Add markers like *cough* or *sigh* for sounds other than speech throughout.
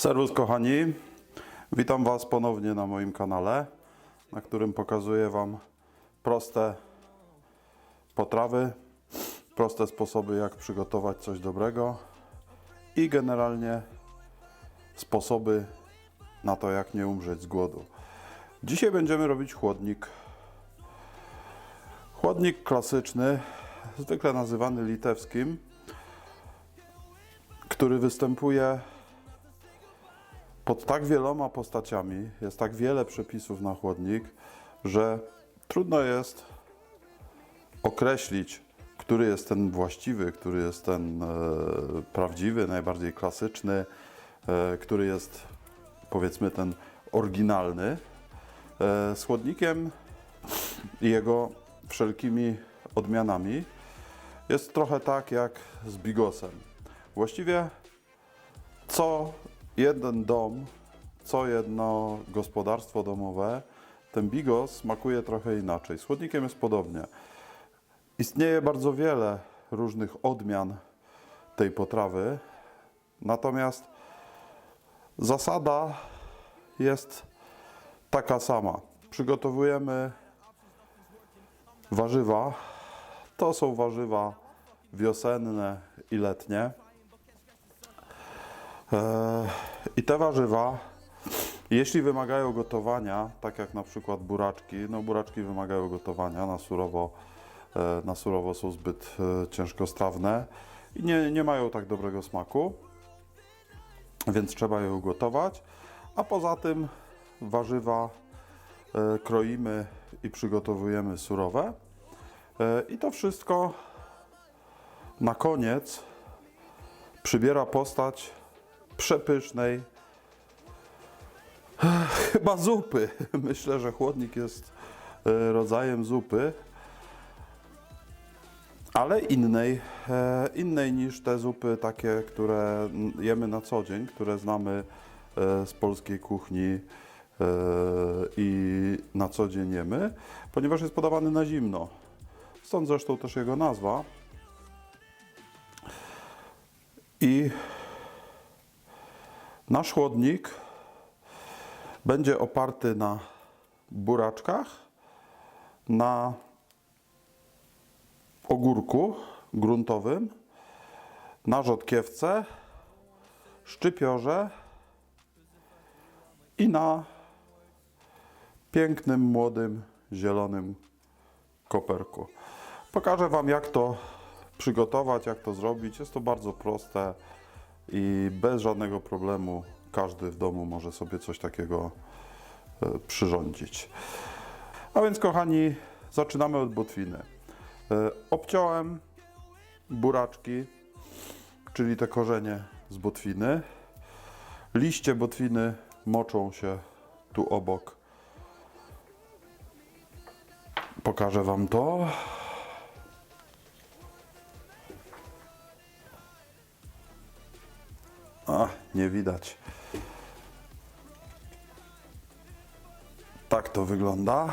Serwus kochani, witam Was ponownie na moim kanale, na którym pokazuję Wam proste potrawy, proste sposoby jak przygotować coś dobrego i generalnie sposoby na to jak nie umrzeć z głodu. Dzisiaj będziemy robić chłodnik. Chłodnik klasyczny, zwykle nazywany litewskim, który występuje pod tak wieloma postaciami, jest tak wiele przepisów na chłodnik, że trudno jest określić, który jest ten właściwy, który jest ten e, prawdziwy, najbardziej klasyczny, e, który jest powiedzmy ten oryginalny. E, z chłodnikiem i jego wszelkimi odmianami jest trochę tak jak z bigosem. Właściwie co jeden dom, co jedno gospodarstwo domowe, ten bigos smakuje trochę inaczej. Z chłodnikiem jest podobnie. Istnieje bardzo wiele różnych odmian tej potrawy, natomiast zasada jest taka sama. Przygotowujemy warzywa. To są warzywa wiosenne i letnie. Eee, I te warzywa, jeśli wymagają gotowania, tak jak na przykład buraczki, no buraczki wymagają gotowania, na surowo, e, na surowo są zbyt e, ciężkostrawne i nie, nie mają tak dobrego smaku, więc trzeba je ugotować. A poza tym warzywa e, kroimy i przygotowujemy surowe. E, I to wszystko na koniec przybiera postać przepysznej chyba zupy. *laughs* Myślę, że chłodnik jest e, rodzajem zupy, ale innej, e, innej niż te zupy takie, które jemy na co dzień, które znamy e, z polskiej kuchni i na co dzień jemy, ponieważ jest podawany na zimno. Stąd zresztą też jego nazwa. I Nasz chłodnik będzie oparty na buraczkach, na ogórku gruntowym, na rzodkiewce, szczypiorze i na pięknym, młodym, zielonym koperku. Pokażę Wam, jak to przygotować, jak to zrobić. Jest to bardzo proste i bez żadnego problemu każdy w domu może sobie coś takiego e, przyrządzić. A więc, kochani, zaczynamy od botwiny. E, Obciąłem buraczki, czyli te korzenie z botwiny. Liście botwiny moczą się tu obok. Pokażę Wam to. A, nie widać. Tak to wygląda.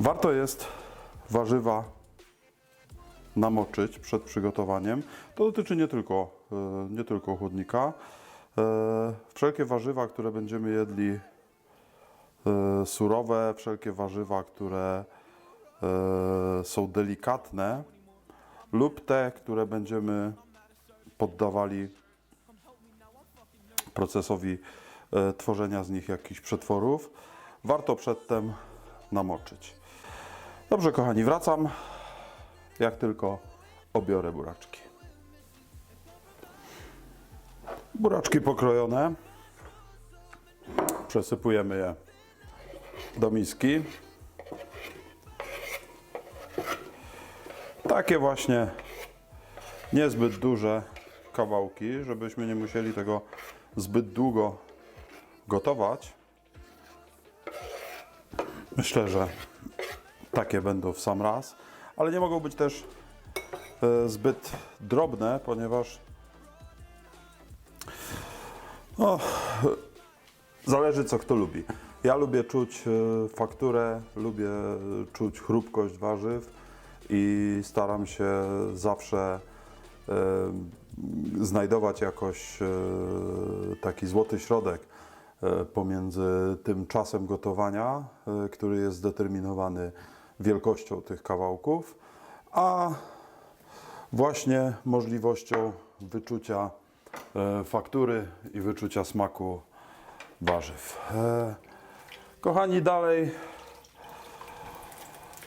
Warto jest warzywa namoczyć przed przygotowaniem. To dotyczy nie tylko, e, nie tylko chłodnika. E, Wszelkie warzywa, które będziemy jedli surowe, wszelkie warzywa, które e, są delikatne lub te, które będziemy poddawali procesowi e, tworzenia z nich jakichś przetworów, warto przedtem namoczyć. Dobrze, kochani, wracam, jak tylko obiorę buraczki. Buraczki pokrojone. Przesypujemy je do miski. Takie właśnie niezbyt duże kawałki, żebyśmy nie musieli tego zbyt długo gotować. Myślę, że takie będą w sam raz, ale nie mogą być też e, zbyt drobne, ponieważ no, zależy co kto lubi. Ja lubię czuć e, fakturę, lubię czuć chrupkość warzyw i staram się zawsze e, znajdować jakoś e, taki złoty środek e, pomiędzy tym czasem gotowania, e, który jest zdeterminowany wielkością tych kawałków, a właśnie możliwością wyczucia e, faktury i wyczucia smaku warzyw. Kochani, dalej,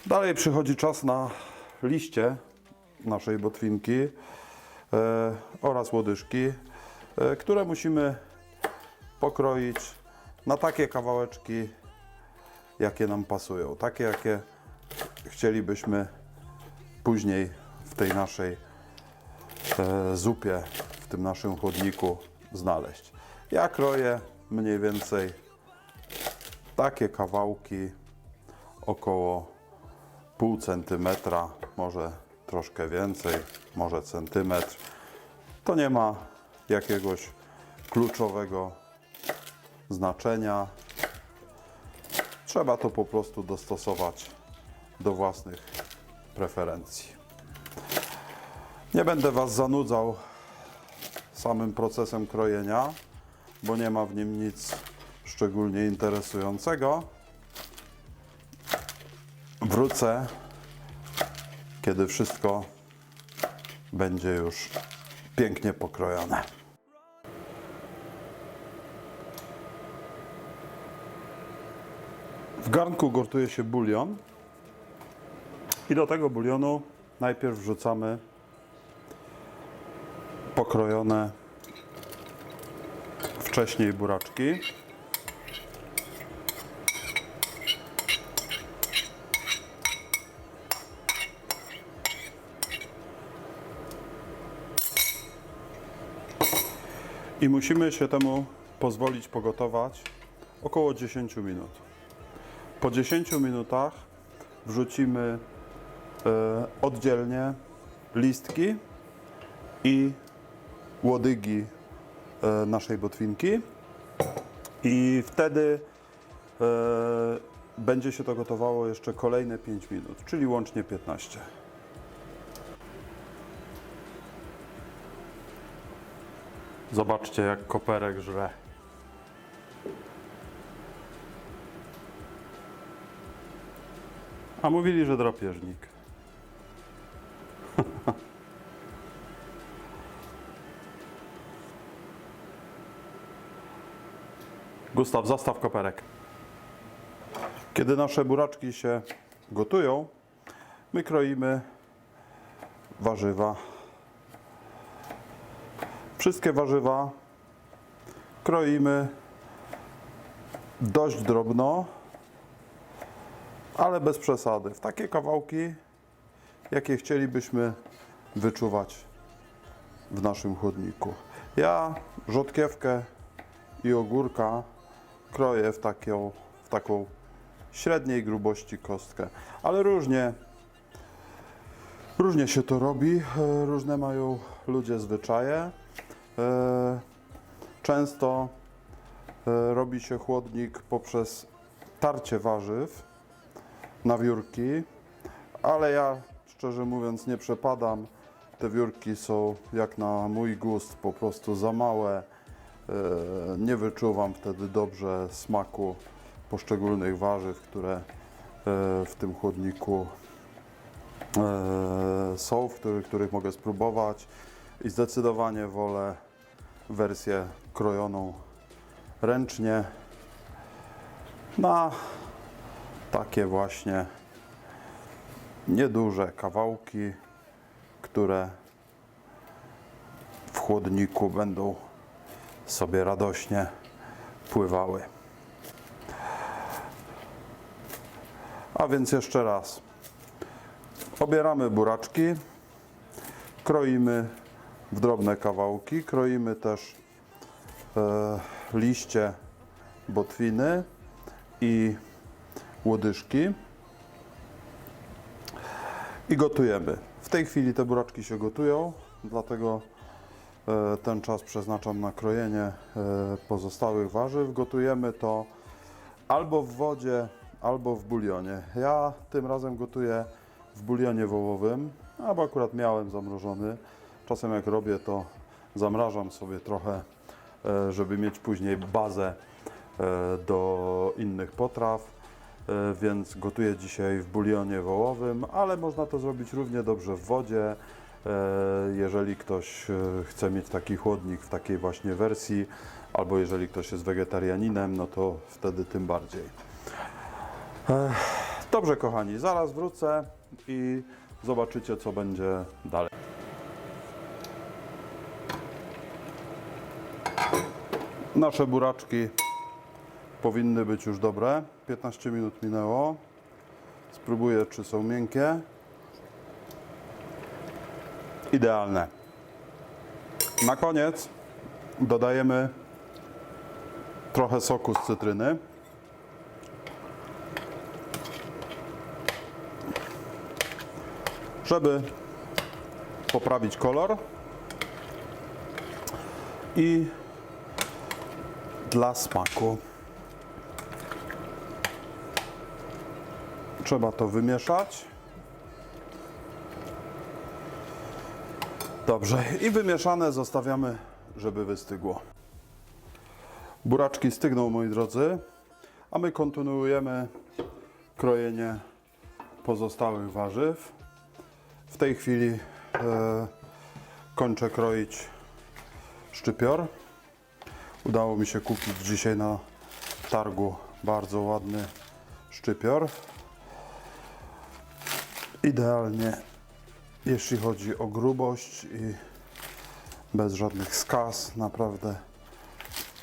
dalej przychodzi czas na liście naszej botwinki e, oraz łodyżki, e, które musimy pokroić na takie kawałeczki, jakie nam pasują, takie jakie chcielibyśmy później w tej naszej e, zupie, w tym naszym chłodniku znaleźć. Ja kroję mniej więcej takie kawałki około pół centymetra, może troszkę więcej, może centymetr. To nie ma jakiegoś kluczowego znaczenia. Trzeba to po prostu dostosować do własnych preferencji. Nie będę Was zanudzał samym procesem krojenia, bo nie ma w nim nic szczególnie interesującego. Wrócę, kiedy wszystko będzie już pięknie pokrojone. W garnku gotuje się bulion i do tego bulionu najpierw wrzucamy pokrojone wcześniej buraczki. I musimy się temu pozwolić pogotować około 10 minut. Po 10 minutach wrzucimy e, oddzielnie listki i łodygi e, naszej botwinki i wtedy e, będzie się to gotowało jeszcze kolejne 5 minut, czyli łącznie 15. Zobaczcie jak koperek żre. A mówili, że drapieżnik. *laughs* Gustaw, zastaw koperek. Kiedy nasze buraczki się gotują, my kroimy warzywa. Wszystkie warzywa kroimy dość drobno, ale bez przesady. W takie kawałki, jakie chcielibyśmy wyczuwać w naszym chłodniku. Ja rzodkiewkę i ogórka kroję w, taką, w taką średniej grubości kostkę, ale różnie, różnie się to robi, e, różne mają ludzie zwyczaje. E, Często e, robi się chłodnik poprzez tarcie warzyw na wiórki, ale ja szczerze mówiąc nie przepadam. Te wiórki są jak na mój gust po prostu za małe. E, Nie wyczuwam wtedy dobrze smaku poszczególnych warzyw, które w tym chłodniku są, w których, których mogę spróbować i zdecydowanie wolę wersję krojoną ręcznie na takie właśnie nieduże kawałki, które w chłodniku będą sobie radośnie pływały. A więc jeszcze raz. Obieramy buraczki, kroimy w drobne kawałki, kroimy też e, liście botwiny i łodyżki i gotujemy. W tej chwili te buraczki się gotują, dlatego e, ten czas przeznaczam na krojenie e, pozostałych warzyw. Gotujemy to albo w wodzie, albo w bulionie. Ja tym razem gotuję w bulionie wołowym, a bo akurat miałem zamrożony. Czasem jak robię to zamrażam sobie trochę, e, żeby mieć później bazę e, do innych potraw. E, Więc gotuję dzisiaj w bulionie wołowym, ale można to zrobić równie dobrze w wodzie. Jeżeli ktoś chce mieć taki chłodnik w takiej właśnie wersji, albo jeżeli ktoś jest wegetarianinem, no to wtedy tym bardziej. Dobrze, kochani, zaraz wrócę i zobaczycie, co będzie dalej. Nasze buraczki powinny być już dobre. 15 minut minęło. Spróbuję, czy są miękkie. Idealne. Na koniec dodajemy trochę soku z cytryny. Żeby poprawić kolor. I dla smaku. Trzeba to wymieszać. Dobrze, i wymieszane zostawiamy, żeby wystygło. Buraczki stygną, moi drodzy, a my kontynuujemy krojenie pozostałych warzyw. W tej chwili e, kończę kroić szczypior. Udało mi się kupić dzisiaj na targu bardzo ładny szczypior. Idealnie, jeśli chodzi o grubość i bez żadnych skaz, naprawdę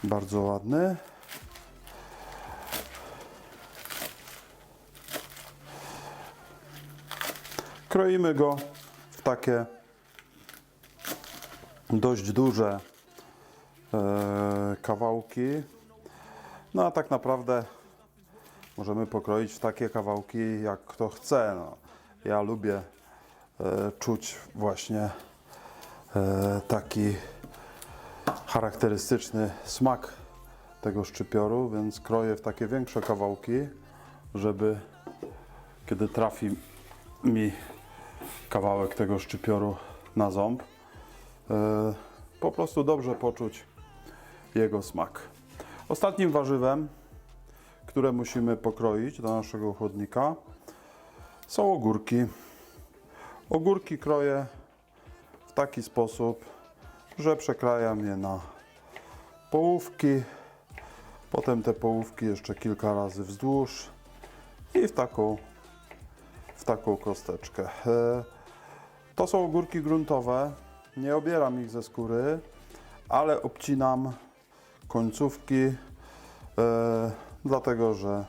bardzo ładny. Kroimy go w takie dość duże kawałki. No a tak naprawdę możemy pokroić w takie kawałki, jak kto chce. No, ja lubię e, czuć właśnie e, taki charakterystyczny smak tego szczypioru, więc kroję w takie większe kawałki, żeby kiedy trafi mi kawałek tego szczypioru na ząb, e, po prostu dobrze poczuć jego smak. Ostatnim warzywem, które musimy pokroić do naszego chłodnika, są ogórki. Ogórki kroję w taki sposób, że przekrajam je na połówki, potem te połówki jeszcze kilka razy wzdłuż i w taką, w taką kosteczkę. E, To są ogórki gruntowe, nie obieram ich ze skóry, ale obcinam końcówki, e, dlatego że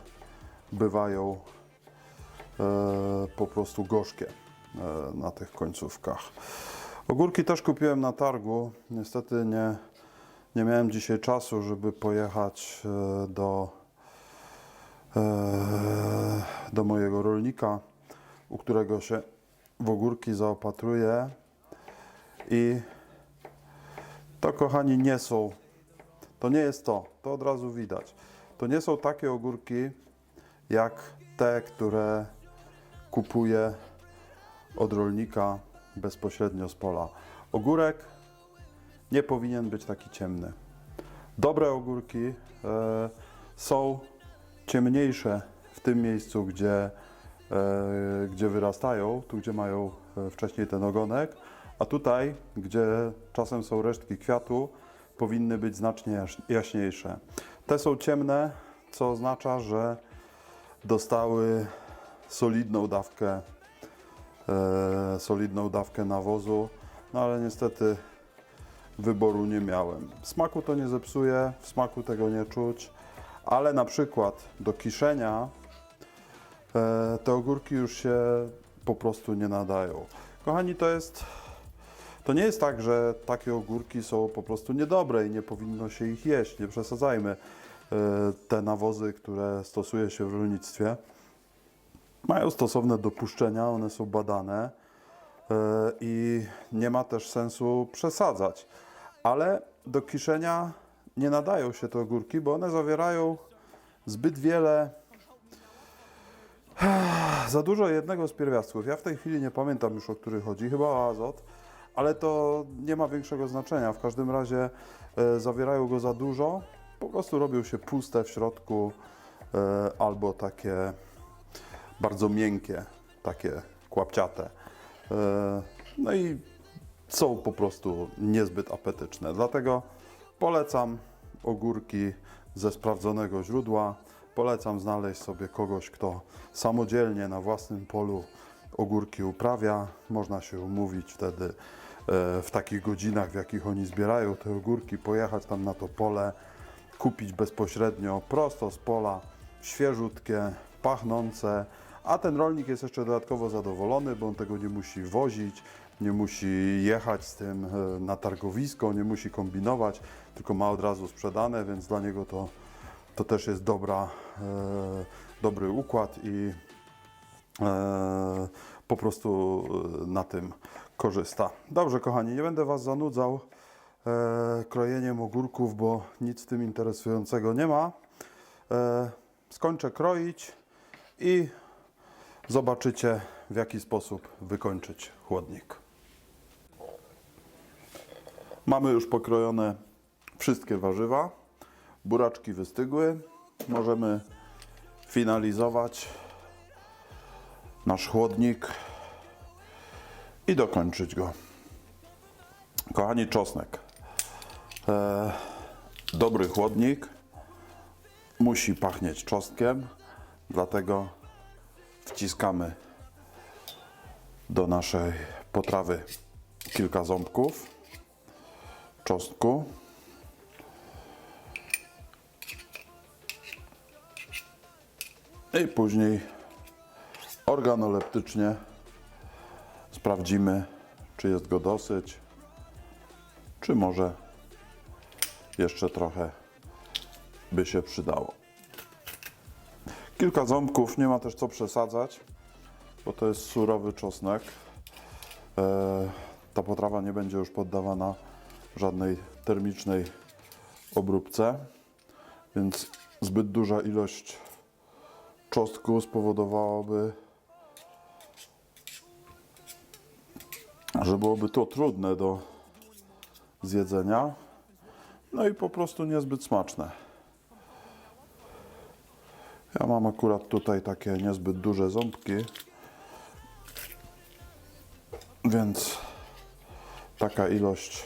bywają e, po prostu gorzkie e, na tych końcówkach. Ogórki też kupiłem na targu. Niestety nie, nie miałem dzisiaj czasu, żeby pojechać do, do mojego rolnika, u którego się w ogórki zaopatruję. I to, kochani, nie są, to nie jest to, to od razu widać. To nie są takie ogórki, jak te, które kupuję od rolnika bezpośrednio z pola. Ogórek nie powinien być taki ciemny. Dobre ogórki e, są ciemniejsze w tym miejscu, gdzie, e, gdzie wyrastają, tu gdzie mają e, wcześniej ten ogonek, a tutaj, gdzie czasem są resztki kwiatu, powinny być znacznie jaś- jaśniejsze. Te są ciemne, co oznacza, że dostały solidną dawkę e, solidną dawkę nawozu, no ale niestety wyboru nie miałem. Smaku to nie zepsuje, w smaku tego nie czuć, ale na przykład do kiszenia e, te ogórki już się po prostu nie nadają. Kochani, to jest to nie jest tak, że takie ogórki są po prostu niedobre i nie powinno się ich jeść. Nie przesadzajmy. E, Te nawozy, które stosuje się w rolnictwie, mają stosowne dopuszczenia, one są badane e, i nie ma też sensu przesadzać. Ale do kiszenia nie nadają się te ogórki, bo one zawierają zbyt wiele, *sighs* za dużo jednego z pierwiastków. Ja w tej chwili nie pamiętam już o który chodzi, chyba o azot, ale to nie ma większego znaczenia. W każdym razie e, zawierają go za dużo, po prostu robią się puste w środku e, albo takie bardzo miękkie, takie kłapciate. E, no i są po prostu niezbyt apetyczne. Dlatego polecam ogórki ze sprawdzonego źródła. Polecam znaleźć sobie kogoś, kto samodzielnie na własnym polu ogórki uprawia. Można się umówić wtedy w takich godzinach, w jakich oni zbierają te ogórki, pojechać tam na to pole, kupić bezpośrednio prosto z pola, świeżutkie, pachnące, a ten rolnik jest jeszcze dodatkowo zadowolony, bo on tego nie musi wozić, nie musi jechać z tym e, na targowisko, nie musi kombinować, tylko ma od razu sprzedane, więc dla niego to, to też jest dobra, e, dobry układ i e, po prostu e, na tym korzysta. Dobrze, kochani, nie będę Was zanudzał e, krojeniem ogórków, bo nic w tym interesującego nie ma. E, skończę kroić i zobaczycie, w jaki sposób wykończyć chłodnik. Mamy już pokrojone wszystkie warzywa. Buraczki wystygły. Możemy finalizować nasz chłodnik i dokończyć go. Kochani, czosnek. E, dobry chłodnik musi pachnieć czosnkiem, dlatego wciskamy do naszej potrawy kilka ząbków czosnku. I później organoleptycznie sprawdzimy, czy jest go dosyć, czy może jeszcze trochę by się przydało. Kilka ząbków, nie ma też co przesadzać, bo to jest surowy czosnek. E, ta potrawa nie będzie już poddawana żadnej termicznej obróbce, więc zbyt duża ilość czosnku spowodowałaby, że byłoby to trudne do zjedzenia, no i po prostu niezbyt smaczne. Ja mam akurat tutaj takie niezbyt duże ząbki, więc taka ilość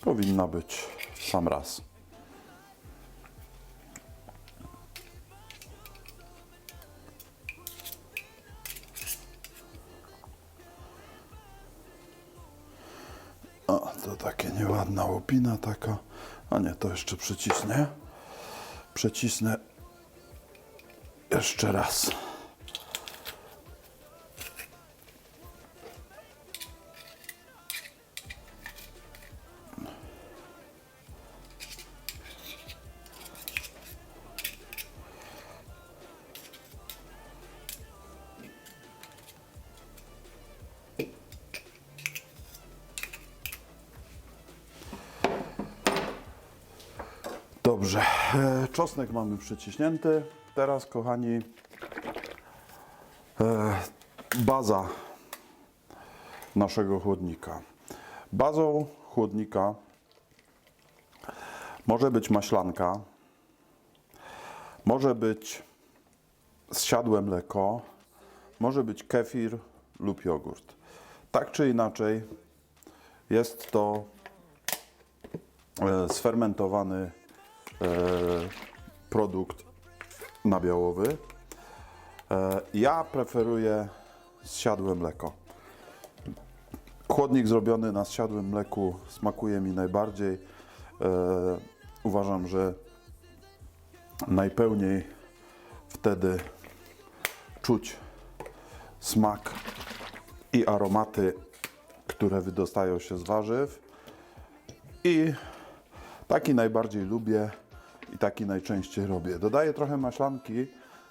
powinna być w sam raz. To takie nieładna łopina taka. A nie, to jeszcze przycisnę. Przecisnę jeszcze raz. Czosnek mamy przyciśnięty. Teraz, kochani, e, baza naszego chłodnika. Bazą chłodnika może być maślanka, może być zsiadłe mleko, może być kefir lub jogurt. Tak czy inaczej, jest to e, sfermentowany e, produkt nabiałowy. E, ja preferuję zsiadłe mleko. Chłodnik zrobiony na zsiadłym mleku smakuje mi najbardziej. E, uważam, że najpełniej wtedy czuć smak i aromaty, które wydostają się z warzyw. I taki najbardziej lubię i taki najczęściej robię. Dodaję trochę maślanki,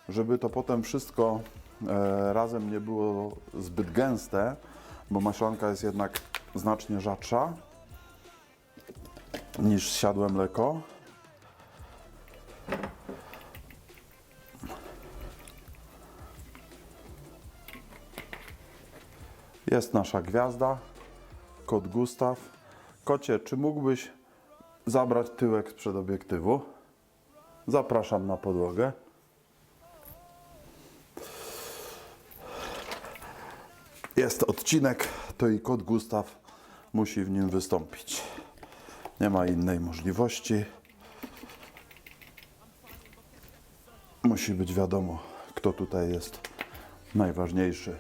żeby to potem wszystko e, razem nie było zbyt gęste, bo maślanka jest jednak znacznie rzadsza niż siadłe mleko. Jest nasza gwiazda, kot Gustaw. Kocie, czy mógłbyś zabrać tyłek sprzed obiektywu? Zapraszam na podłogę. Jest odcinek, to i kot Gustaw musi w nim wystąpić. Nie ma innej możliwości. Musi być wiadomo, kto tutaj jest najważniejszy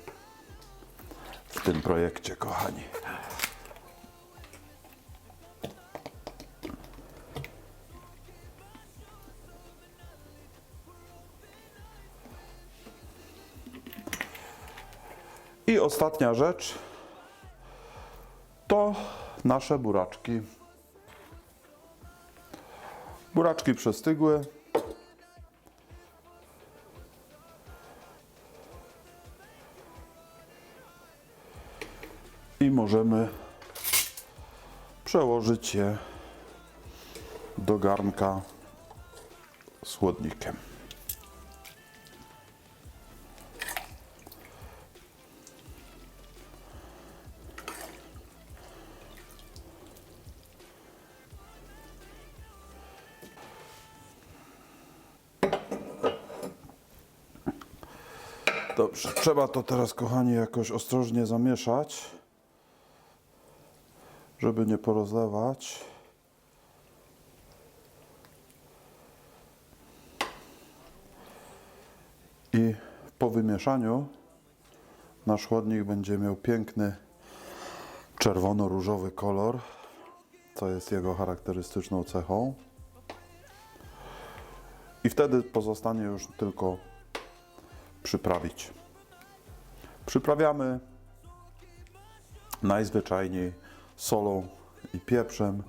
w tym projekcie, kochani. Ostatnia rzecz to nasze buraczki. Buraczki przestygły. I możemy przełożyć je do garnka z chłodnikiem. Dobrze, trzeba to teraz, kochani, jakoś ostrożnie zamieszać, żeby nie porozlewać. I po wymieszaniu nasz chłodnik będzie miał piękny czerwono-różowy kolor, co jest jego charakterystyczną cechą. I wtedy pozostanie już tylko przyprawić. Przyprawiamy najzwyczajniej solą i pieprzem.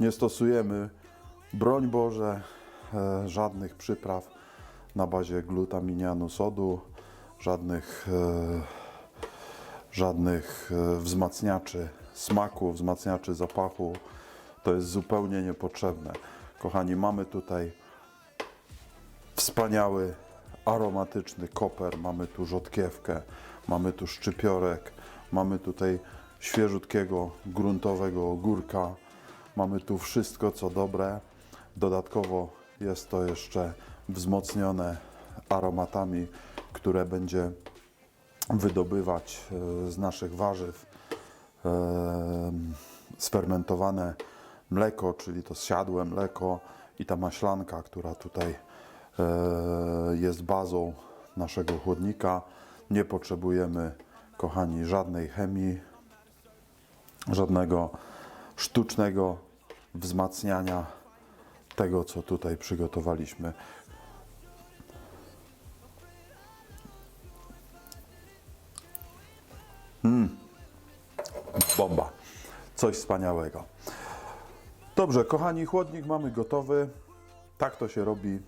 Nie stosujemy, broń Boże, e, żadnych przypraw na bazie glutaminianu sodu, żadnych, e, żadnych e, wzmacniaczy smaku, wzmacniaczy zapachu. To jest zupełnie niepotrzebne. Kochani, mamy tutaj wspaniały, aromatyczny koper, mamy tu rzodkiewkę, mamy tu szczypiorek, mamy tutaj świeżutkiego, gruntowego ogórka, mamy tu wszystko co dobre. Dodatkowo jest to jeszcze wzmocnione aromatami, które będzie wydobywać e, z naszych warzyw e, sfermentowane mleko, czyli to zsiadłe mleko i ta maślanka, która tutaj jest bazą naszego chłodnika. Nie potrzebujemy, kochani, żadnej chemii, żadnego sztucznego wzmacniania tego, co tutaj przygotowaliśmy. Bomba. Coś wspaniałego. Dobrze, kochani, chłodnik mamy gotowy. Tak to się robi.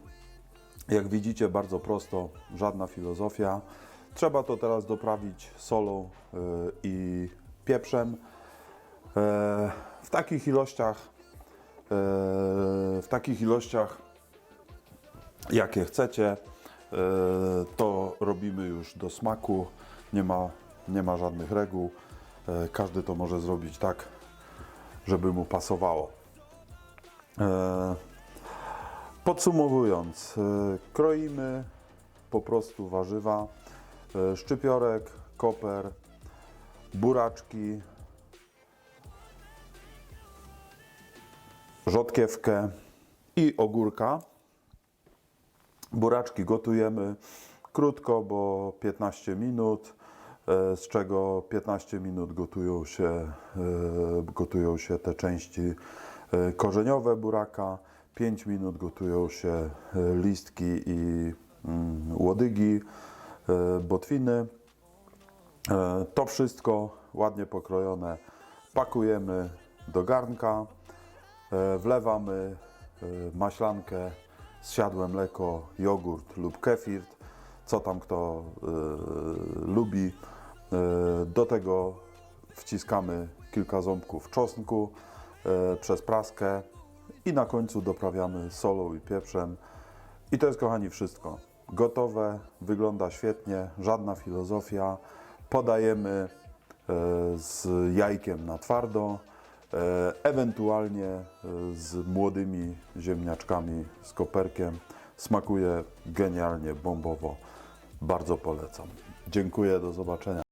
Jak widzicie, bardzo prosto, żadna filozofia. Trzeba to teraz doprawić solą y, i pieprzem. E, W takich ilościach, e, w takich ilościach, jakie chcecie, e, to robimy już do smaku. Nie ma, nie ma żadnych reguł. E, Każdy to może zrobić tak, żeby mu pasowało. Podsumowując, e, kroimy po prostu warzywa, e, szczypiorek, koper, buraczki, rzodkiewkę i ogórka. Buraczki gotujemy krótko, bo 15 minut, e, z czego 15 minut gotują się, gotują się te części korzeniowe buraka, 5 minut gotują się e, listki i mm, łodygi, e, botwiny. E, To wszystko ładnie pokrojone pakujemy do garnka, wlewamy maślankę, zsiadłe mleko, jogurt lub kefirt, co tam kto lubi. Do tego wciskamy kilka ząbków czosnku przez praskę i na końcu doprawiamy solą i pieprzem. I to jest, kochani, wszystko. Gotowe, wygląda świetnie, żadna filozofia. Podajemy e, z jajkiem na twardo, e, ewentualnie e, z młodymi ziemniaczkami z koperkiem. Smakuje genialnie, bombowo. Bardzo polecam. Dziękuję, do zobaczenia.